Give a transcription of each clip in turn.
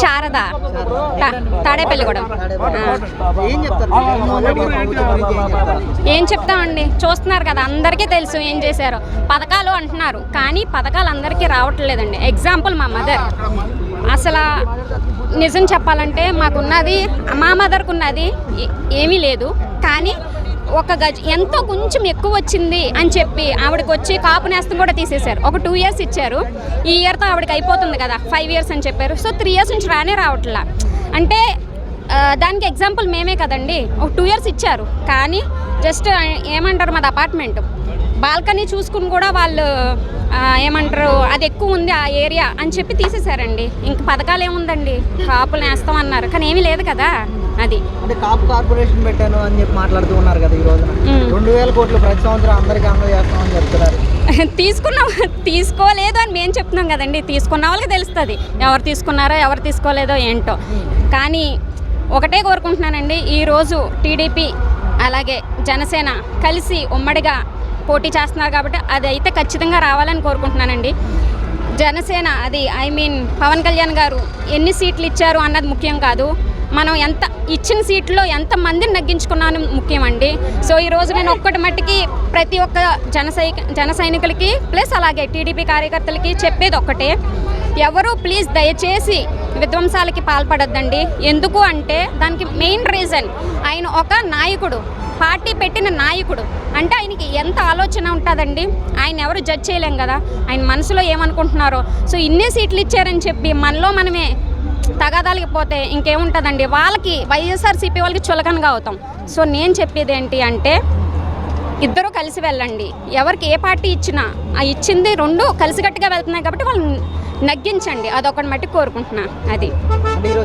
శారద. తా- తాడేపల్లి కూడా ఏం చెప్తామండి? చూస్తున్నారు కదా అందరికీ తెలుసు ఏం చేశారో. పథకాలు అంటున్నారు కానీ పథకాలు అందరికీ రావట్లేదండి. ఎగ్జాంపుల్ మా మదర్ అసలు నిజం చెప్పాలంటే మాకున్నది మా మదర్కు ఉన్నది ఏ- ఏమీ లేదు. కానీ ఒక గజ ఎంతో కొంచెం ఎక్కువ వచ్చింది అని చెప్పి ఆవిడకి వచ్చి కాపు నేస్తం కూడా తీసేశారు. ఒక టూ ఇయర్స్ ఇచ్చారు. ఈ ఇయర్తో ఆవిడకి అయిపోతుంది కదా ఫైవ్ ఇయర్స్ అని చెప్పారు. సో త్రీ ఇయర్స్ నుంచి రానే రావట్లా. అంటే దానికి ఎగ్జాంపుల్ మేమే కదండి. ఒక టూ ఇయర్స్ ఇచ్చారు. కానీ జస్ట్ ఏమంటారు మాది అపార్ట్మెంట్ బాల్కనీ చూసుకుని కూడా వాళ్ళు ఏమంటారు అది ఎక్కువ ఉంది ఆ ఏరియా అని చెప్పి తీసేశారండి. ఇంక పథకాలు ఏముందండి? కాపులు నేస్తాం అన్నారు. కానీ ఏమీ లేదు కదా అది. అంటే కాపు కార్పొరేషన్ పెట్టాను అని చెప్పి మాట్లాడుతూ ఉన్నారు కదా ఈ రోజున. రెండు వేల కోట్లు ప్రతి సంవత్సరం అందరికీ అమలు చేస్తామని చెప్తున్నారు. తీసుకున్న. తీసుకోలేదు అని మేము చెప్తున్నాం కదండి. తీసుకున్న వాళ్ళకి తెలుస్తుంది. ఎవరు తీసుకున్నారో ఎవరు తీసుకోలేదో ఏంటో. కానీ ఒకటే కోరుకుంటున్నానండి. ఈరోజు టీడీపీ అలాగే జనసేన కలిసి ఉమ్మడిగా పోటీ చేస్తున్నారు కాబట్టి అది అయితే ఖచ్చితంగా రావాలని కోరుకుంటున్నానండి. జనసేన అది ఐ మీన్ పవన్ కళ్యాణ్ గారు ఎన్ని సీట్లు ఇచ్చారు అన్నది ముఖ్యం కాదు. మనం ఎంత ఇచ్చిన సీట్లో ఎంత మందిని నగ్గించుకున్నాను ముఖ్యమండి. సో ఈ రోజు నేను ఒక్కటి మట్టికి ప్రతి ఒక్క జన సైనికులకి ప్లస్ అలాగే టీడీపీ కార్యకర్తలకి చెప్పేది ఒక్కటే. ఎవరు ప్లీజ్ దయచేసి విధ్వంసాలకి పాల్పడద్దండి. ఎందుకు అంటే దానికి మెయిన్ రీజన్ ఆయన ఒక నాయకుడు పార్టీ పెట్టిన నాయకుడు. అంటే ఆయనకి ఎంత ఆలోచన ఉంటుందండి? ఆయన ఎవరు జడ్జ్ చేయలేం కదా? ఆయన మనసులో ఏమనుకుంటున్నారో? సో ఇన్ని సీట్లు ఇచ్చారని చెప్పి మనలో మనమే తగాదాలకి పోతే ఇంకేముంటుందండి? వాళ్ళకి వైఎస్ఆర్సీపీ వాళ్ళకి చులకనగా అవుతాం. సో నేను చెప్పేది ఏంటి అంటే ఇద్దరు కలిసి వెళ్ళండి. ఎవరికి ఏ పార్టీ ఇచ్చినా ఆ ఇచ్చింది రెండు కలిసికట్టుగా వెళ్తున్నాయి కాబట్టి వాళ్ళు నగ్గించండి అదొకటి మట్టి కోరుకుంటున్నా అది.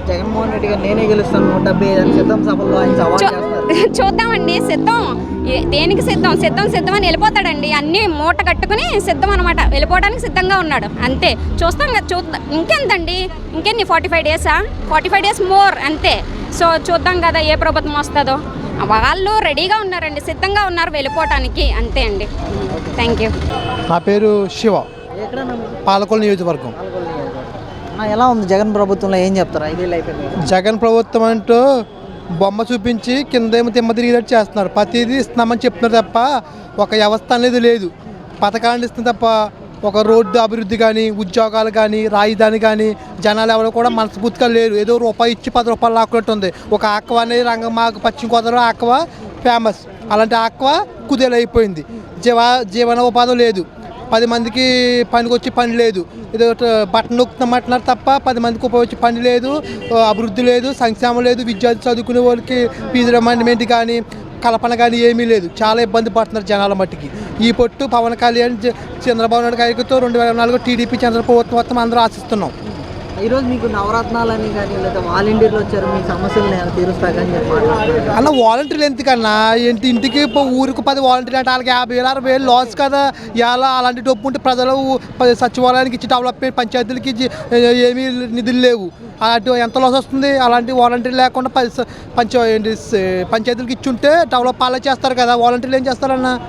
జగన్మోహన్ రెడ్డి గారు నేనే గెలుస్తాను చూద్దామండి సిద్ధం. ఏ- దేనికి సిద్ధం? సిద్ధం సిద్ధం అని వెళ్ళిపోతాడండి. అన్నీ మూట కట్టుకుని సిద్ధం అనమాట వెళ్ళిపోవడానికి సిద్ధంగా ఉన్నాడు. అంతే. చూస్తాం కదా చూద్దాం ఇంకెంతండి? ఇంకెన్ని? ఫార్టీ ఫైవ్ డేసా? ఫార్టీ ఫైవ్ డేస్ మోర్ అంతే. సో చూద్దాం కదా ఏ ప్రభుత్వం వస్తుందో. వాళ్ళు రెడీగా ఉన్నారండి సిద్ధంగా ఉన్నారు వెళ్ళిపోవటానికి. అంతే అండి. Thank you. నా పేరు శివ. పాలకొల నియోజకవర్గం. ఎలా ఉంది జగన్ ప్రభుత్వంలో? ఏం చెప్తారు? ఐదేళ్ళు అయిపోయింది కదా. జగన్ ప్రభుత్వం అంటూ బొమ్మ చూపించి కిందేమో తిమ్మ తిరిగేటట్టు చేస్తున్నారు. ప్రతిదీ ఇస్తున్నామని చెప్తున్నారు తప్ప ఒక వ్యవస్థ అనేది లేదు. పథకాన్ని ఇస్తుంది తప్ప ఒక రోడ్డు అభివృద్ధి కానీ ఉద్యోగాలు కానీ రాజధాని కానీ జనాలు ఎవరు కూడా మనస్ఫూర్తిగా లేరు. ఏదో రూపాయి ఇచ్చి పది రూపాయలు లాక్కున్నట్టు ఉంది ఒక ఆక్వా అనేది రంగం మాకు పశ్చిమ గోదావరి ఆక్వా ఫేమస్. అలాంటి ఆక్వా కుదేలైపోయింది. జీవ జీవన ఉపాధి లేదు. పది మందికి పనికి వచ్చి పని లేదు. ఏదో బట్టన్ నొక్కుతామంటున్నారు తప్ప పది మందికి ఉపయోగించి పని లేదు. అభివృద్ధి లేదు సంక్షేమం లేదు విద్యార్థి చదువుకునే వాళ్ళకి ఫీజు రిమాండ్మెంట్ కానీ కల్పన కానీ ఏమీ లేదు. చాలా ఇబ్బంది పడుతున్నారు జనాల మట్టికి. ఈ పొట్టు పవన్ కళ్యాణ్ చంద్రబాబు నాయుడు గారితో రెండు వేల నాలుగు టీడీపీ చంద్రబాబు మొత్తం అందరూ ఆశిస్తున్నాం. ఈరోజు మీకు నవరత్నాలని కానీ లేదా వాలంటీర్లు వచ్చారు మీ సమస్యలు నేను తీరుస్తాకని చెప్పి అన్న వాలంటీర్లు ఎందుకన్నా? ఏంటి ఇంటికి ఊరికి పది వాలంటీర్లు అంటే వాళ్ళకి యాభై వేలు అరవై వేలు లాస్ కదా. ఎలా అలాంటి డబ్బు ఉంటే ప్రజలు సచివాలయానికి ఇచ్చి డెవలప్మెంట్ పంచాయతీలకి ఇచ్చి ఏమీ నిధులు లేవు. అలాంటి ఎంత లాస్ వస్తుంది? అలాంటి వాలంటీర్ లేకుండా ప- పంచ పంచాయతీలకి ఇచ్చి ఉంటే డెవలప్ అలా చేస్తారు కదా. వాలంటీర్లు ఏం చేస్తారన్నా?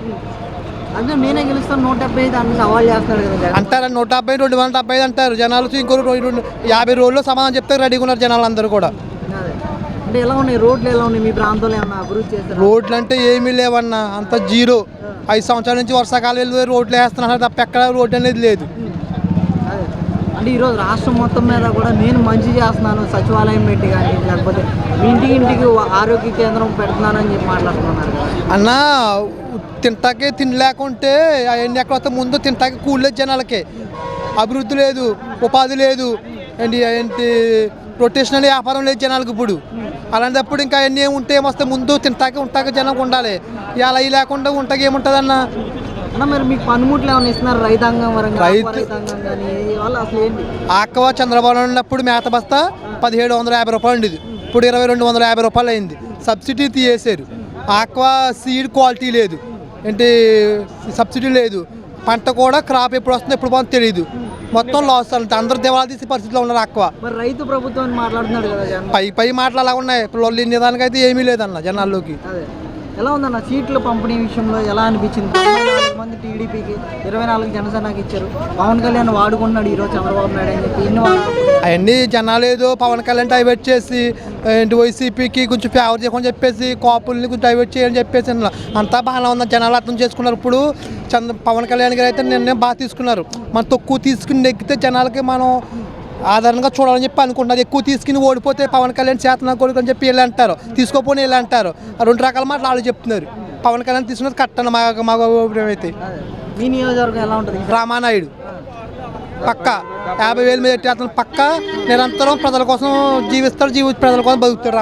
అంటే నేనే గెలుస్తాను నూట డెబ్బై ఐదు అని సవాల్ చేస్తున్నాడు కదా జగన్ అంటారు నూట డెబ్బై రెండు వందల డెబ్బై ఐదు అంటారు. జనాలు ఇంకో రెండు యాభై రోజుల్లో సమాధానం చెప్తే రెడీగా ఉన్నారు జనాలు అందరూ కూడా. అంటే ఎలా ఉన్నాయి? రోడ్లు ఎలా ఉన్నాయి? మీ ప్రాంతంలో ఏమన్నా అభివృద్ధి చేస్తారు రోడ్లు అంటే ఏమీ లేవన్న అంత జీరో. ఐదు సంవత్సరాల నుంచి వర్షాకాలం వెళ్ళి రోడ్లు వేస్తున్నారు తప్ప ఎక్కడ రోడ్డు అనేది లేదు. అంటే ఈరోజు రాష్ట్రం మొత్తం మీద కూడా నేను మంచి చేస్తున్నాను సచివాలయం పెట్టి కానీ లేకపోతే ఇంటికి ఇంటికి ఆరోగ్య కేంద్రం పెడుతున్నానని చెప్పి మాట్లాడుతున్నారు కదా. అన్న తింటాకే తిండి లేకుంటే అవన్నీ ఎక్కడ వస్తే ముందు తింటాకే కూడలేదు జనాలకి. అభివృద్ధి లేదు ఉపాధి లేదు ఏంటి ఏంటి రొటేషన్ అనే వ్యాపారం లేదు జనాలకు ఇప్పుడు. అలాంటప్పుడు ఇంకా అవన్నీ ఏమి ఉంటే ఏమొస్తే ముందు తింటాకే ఉంటాకే జనం ఉండాలి. ఇలా అవి లేకుండా ఉంటాకి ఏముంటుంది అన్న మరి మీకు పనిముట్లు ఏమైనా ఇస్తున్నారు? రైతాంగం రైతు- ఆక్వా చంద్రబాబు ఉన్నప్పుడు మేత బస్తా పదిహేడు వందల యాభై రూపాయలు ఉండేది. ఇప్పుడు ఇరవై రెండు వందల యాభై రూపాయలు అయింది. సబ్సిడీ తీసేశారు. ఆక్వా సీడ్ క్వాలిటీ లేదు. ఏంటి సబ్సిడీ లేదు. పంట కూడా క్రాప్ ఎప్పుడు వస్తుందో ఎప్పుడు పోతుందో తెలియదు మొత్తం లాస్ అంటే అందరు దివాళా తీసే పరిస్థితిలో ఉన్నారు మరి రైతు ప్రభుత్వం అని మాట్లాడుతున్నాడు కదా పై పై మాటలు అలా ఉన్నాయి. ఇప్పుడు లొల్లి నిదానికి అయితే ఏమీ లేదన్న జనాల్లోకి. ఎలా ఉందన్న సీట్ల పంపిణీ విషయంలో ఎలా అనిపించింది? మంది టీడీపీకి ఇరవై నాలుగు జనసేనకి ఇచ్చారు. పవన్ కళ్యాణ్ వాడుకున్నాడు ఈరోజు చంద్రబాబు నాయుడు అని చెప్పి. ఇన్ని అవన్నీ జనాలు ఏదో పవన్ కళ్యాణ్ డైవర్ట్ చేసి ఏంటి వైసీపీకి కొంచెం ఫేవర్ చేయమని చెప్పేసి కాపుల్ని కొంచెం డైవర్ట్ చేయని చెప్పేసి అంతా బాగానే ఉంది జనాలు అర్థం చేసుకున్నారు. ఇప్పుడు చంద్ర పవన్ కళ్యాణ్ గారు అయితే నిర్ణయం బాగా తీసుకున్నారు. మనం తక్కువ తీసుకుని నెగ్గితే జనాలకి మనం ఆధారంగా చూడాలని చెప్పి అనుకుంటున్నారు. ఎక్కువ తీసుకుని ఓడిపోతే పవన్ కళ్యాణ్ చేతన కొడుకు అని చెప్పి వీళ్ళు అంటారు. తీసుకోపోని వీళ్ళు అంటారు. రెండు రకాల మాటలు వాళ్ళు చెప్తున్నారు. పవన్ కళ్యాణ్ తీసుకున్నది కట్టను మా మా అయితే. మీ నియోజకవర్గం ఎలా ఉంటుంది? రామానాయుడు. పక్క. యాభై వేల మీద అతను పక్క నిరంతరం ప్రజల కోసం జీవిస్తాడు జీవి ప్రజల కోసం బతుకుతాడు